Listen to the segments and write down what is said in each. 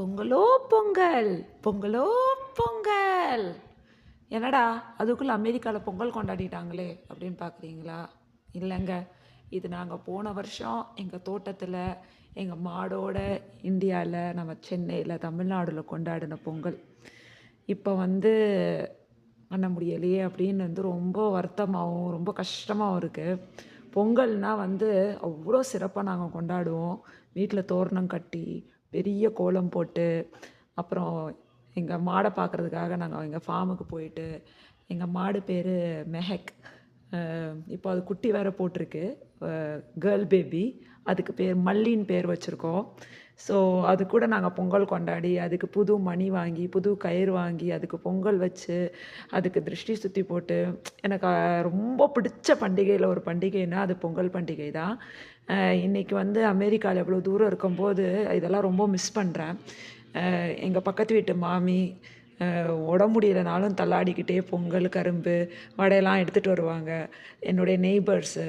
பொங்கலோ பொங்கல் பொங்கலோ பொங்கல். என்னடா அதுக்குள்ளே அமெரிக்காவில் பொங்கல் கொண்டாடிட்டாங்களே அப்படின்னு பார்க்குறீங்களா இல்லைங்க இது நாங்கள் போன வருஷம் எங்கள் தோட்டத்தில் எங்கள் மாடோட இந்தியாவில் நம்ம சென்னையில் தமிழ்நாடுல கொண்டாடின பொங்கல். இப்போ வந்து பண்ண முடியலையே அப்படின்னு வந்து ரொம்ப வருத்தமாகவும் ரொம்ப கஷ்டமாகவும் இருக்குது பொங்கல்னால் வந்து அவ்வளோ சிறப்பாக நாங்கள் கொண்டாடுவோம். வீட்டில் தோரணம் கட்டி பெரிய கோலம் போட்டு அப்புறம் எங்கள் மாடை பார்க்குறதுக்காக நாங்கள் எங்கள் ஃபார்முக்கு போயிட்டு எங்கள் மாடு பேர் மெஹக். இப்போ அது குட்டி வேற போட்டிருக்கு. கேர்ள் பேபி அதுக்கு பேர் மல்லின்னு பேர் வச்சுருக்கோம். ஸோ அது கூட நாங்கள் பொங்கல் கொண்டாடி அதுக்கு புது மணி வாங்கி புது கயிறு வாங்கி அதுக்கு பொங்கல் வச்சு அதுக்கு திருஷ்டி சுற்றி போட்டு எனக்கு ரொம்ப பிடிச்ச பண்டிகையில் ஒரு பண்டிகைன்னா அது பொங்கல் பண்டிகை தான் இன்றைக்கி வந்து அமெரிக்காவில் எவ்வளோ தூரம் இருக்கும்போது இதெல்லாம் ரொம்ப மிஸ் பண்ணுறேன் எங்கள் பக்கத்து வீட்டு மாமி அஹ் உடம்பு முடியலனாலும் தள்ளாடிக்கிட்டே பொங்கல் கரும்பு வடையெல்லாம் எடுத்துகிட்டு வருவாங்க. என்னுடைய நெய்பர்ஸு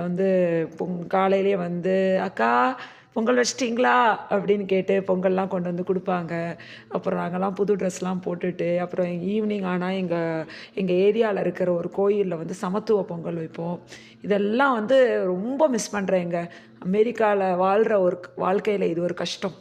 வந்து பொங் காலையிலே வந்து அக்கா பொங்கல் வச்சிட்டிங்களா? அப்படின்னு கேட்டு பொங்கல்லாம் கொண்டு வந்து கொடுப்பாங்க. அப்புறம் நாங்கள்லாம் புது ட்ரெஸ்லாம் போட்டுட்டு அப்புறம் ஈவினிங் ஆனால் எங்கள் எங்கள் ஏரியாவில் இருக்கிற ஒரு கோயிலில் வந்து சமத்துவ பொங்கல் வைப்போம். இதெல்லாம் வந்து ரொம்ப மிஸ் பண்ணுறேன் எங்கள் அமெரிக்காவில் வாழ்கிற ஒரு வாழ்க்கையில் இது ஒரு கஷ்டம்.